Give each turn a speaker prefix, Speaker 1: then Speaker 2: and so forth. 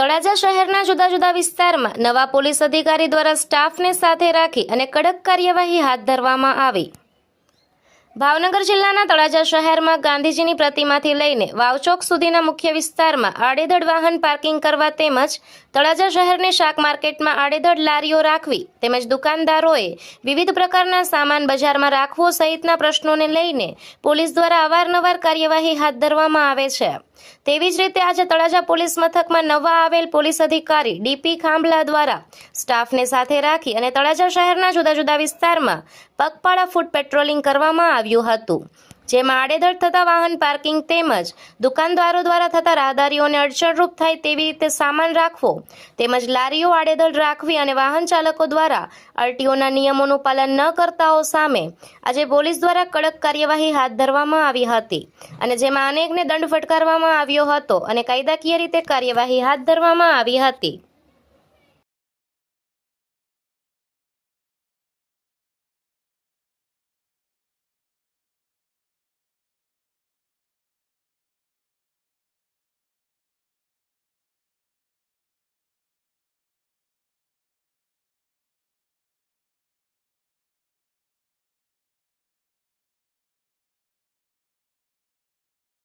Speaker 1: તળાજા શહેરના જુદા જુદા વિસ્તારમાં નવા પોલીસ અધિકારી દ્વારા સ્ટાફને સાથે રાખી અને કડક કાર્યવાહી હાથ ધરવામાં આવી. ભાવનગર જિલ્લાના તળાજા શહેરમાં ગાંધીજીની પ્રતિમાથી લઈને વાવચોક સુધીના મુખ્ય વિસ્તારમાં આડેધડ વાહન પાર્કિંગ કરવા તેમજ તળાજા શહેરની શાક માર્કેટમાં આડેધડ લારીઓ રાખવી તેમજ દુકાનદારોએ વિવિધ પ્રકારના સામાન બજારમાં રાખવો સહિતના પ્રશ્નોને લઈને પોલીસ દ્વારા અવારનવાર કાર્યવાહી હાથ ધરવામાં આવે છે. તેવી જ રીતે આજે તળાજા પોલીસ મથકમાં નવા આવેલ પોલીસ અધિકારી ડીપી ખાંભલા દ્વારા સ્ટાફને સાથે રાખી અને તળાજા શહેરના જુદા જુદા વિસ્તારમાં પગપાળા ફૂટ પેટ્રોલિંગ કરવામાં આવ્યું હતું. જેમાં આડેધડ થતા વાહન પાર્કિંગ તેમજ દુકાનદારો દ્વારા થતા રાહદારીઓને અડચણરૂપ થાય તેવી રીતે સામાન રાખવો, તેમજ લારીઓ આડેધડ રાખવી અને વાહન ચાલકો દ્વારા આરટીઓના નિયમોનું પાલન ન કરતાઓ સામે આજે પોલીસ દ્વારા કડક કાર્યવાહી હાથ ધરવામાં આવી હતી અને જેમાં અનેકને દંડ ફટકારવામાં આવ્યો હતો અને કાયદાકીય રીતે કાર્યવાહી હાથ ધરવામાં આવી હતી.